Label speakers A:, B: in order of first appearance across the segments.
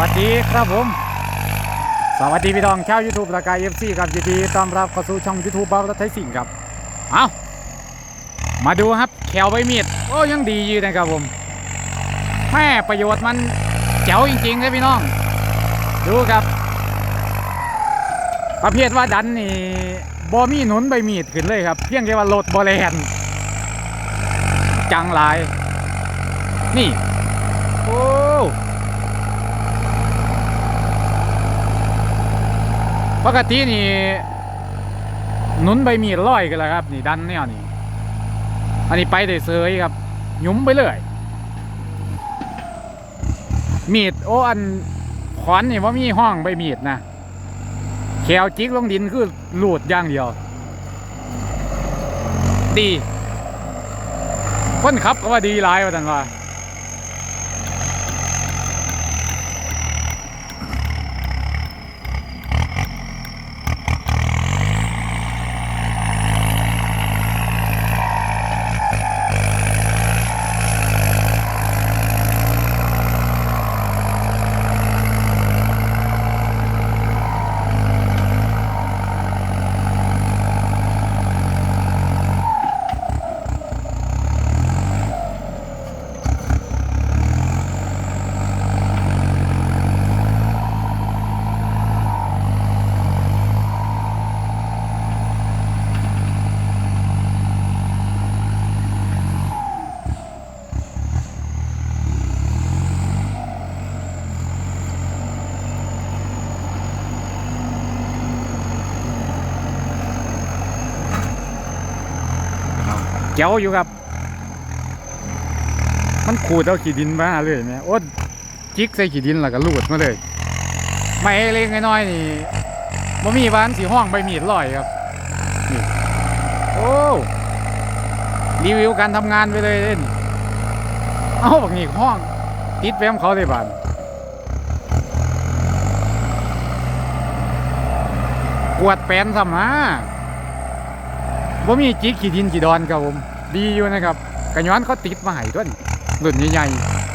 A: วัสดีครับผม สวัสดีพี่น้องชาวยูทูบรายการเอฟซีครับยินดีต้อนรับเข้าสู่ช่องยูทูบบ้าและไทยสิงห์ครับ เอามาดูครับแขวใบมีดโอ้ยังดีอยู่นะครับผมแม่ประโยชน์มันเจ๋วจริงๆเลยพี่น้อง ดูครับ ประเภทว่าดันนี่บอมีหนุนใบมีดขึ้นเลยครับ เพียงแค่ว่าลดบอแลนจังหลาย นี่ โอ้ กตินี่นุนใบมีดร้อยกันแล้วครับ นี่ดันเนี่ยนี่อันนี้ไปได้เสยครับ ยุ้มไปเลย มีดโอ้อันขวานนี่ว่ามีห้องใบมีดนะแขวจิกลงดินคือหลุดอย่างเดียว ดีคนขับก็ว่าดีหลายว่าแต่นว่า เจ๋วอยู่ครับ มันขูดเอาขีดินมาเลยเนี่ยโอ้จิกใส่ขีดินแล้วก็ลูดมาเลยไม่เล็กน้อยนี่บ่มีบ้านสีห้องใบมีดลอยครับนี่โอ้รีวิวการทำงานไปเลยเล่นเอาบักนี่ห้อง ติดแวมเขาเลยบ้านกวดแปนซ้ำนะว่ามีจิกขี่ดินขี่ดอนครับผม ดีอยู่นะครับกระย้อนเขาติดมาให้ด้วยรุ่ใหญ่ๆ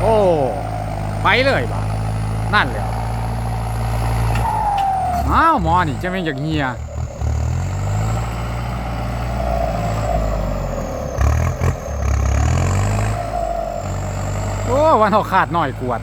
A: โอ้ ไปเลยบ่านั่นเลยอ้าวมอนี่จะไม่อยากเฮีย โอ้วันเขาขาดหน่อยกวด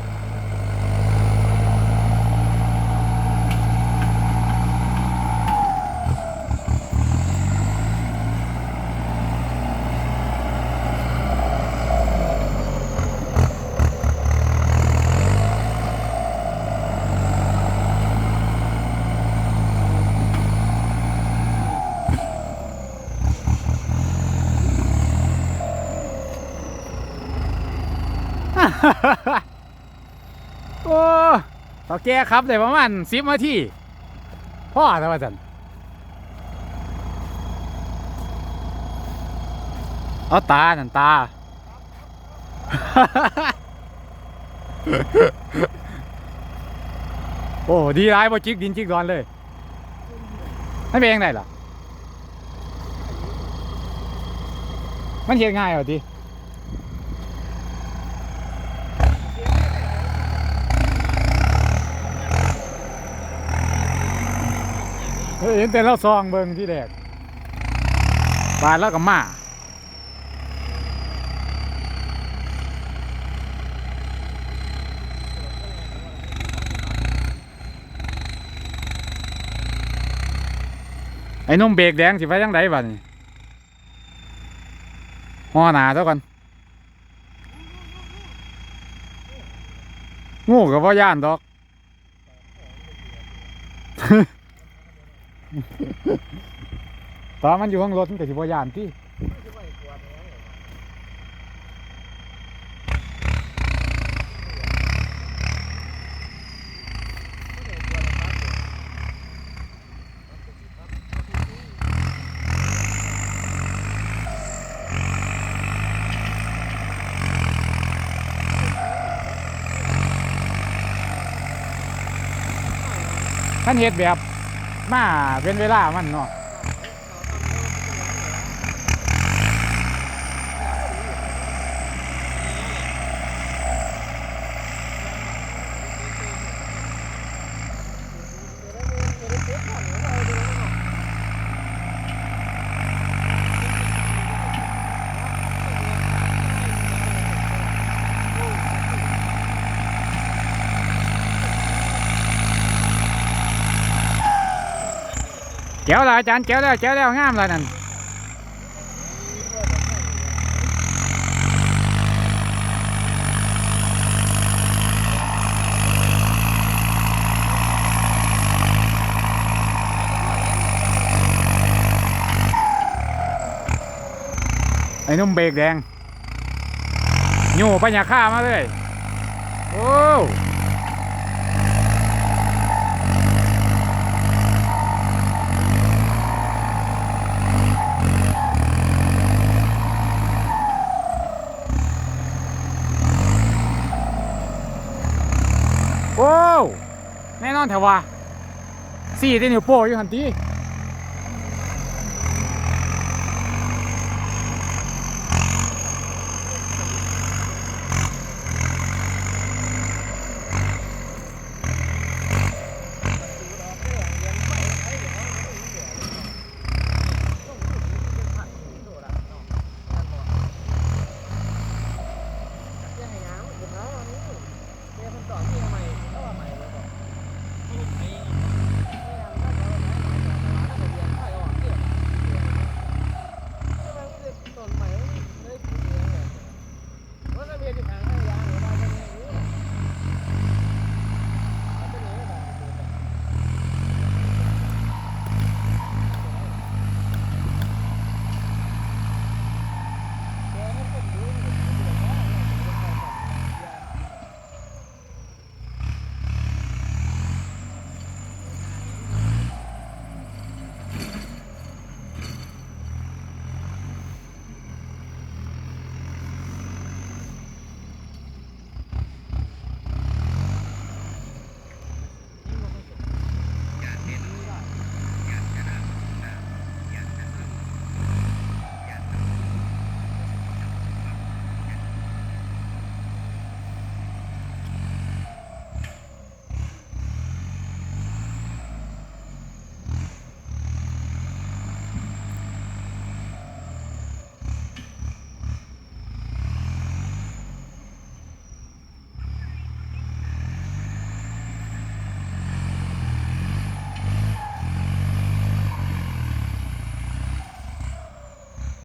A: โอ้ ต่อแกครับได้ประมาณสิบนาทีพ่อทำไมจันเอาตา นั่นตา โอ้ ดีร้ายบ่จิกดินจิกดอนเลยไม่เป็นยังไงล่ะ มันเฮ็ดง่ายเหรอที เฮ้ยเห็นแต่เราซองเบิ่งที่แรกบานแล้วก็มาไอ้นุ่มเบรกแดงสิไปยังไงบ้านี่ห่อหนาเท่ากันงูกับว่าย่านดอก ตอนมันอยู่ข้างรถมันก็สิบ่ย่านที่ท่านเฮ็ดแบบ มาเป็นเวลามันเนาะ แก้วและอาจารย์แก้วแล้วแก้วแล้วงามแล้วนั่นไอ้นุ่มเบรกแดงโย่ปัญญาฆ่ามาเลย โอ้ โอนแถวว่าสี่ที่นิ้วโป้อยู่หันตี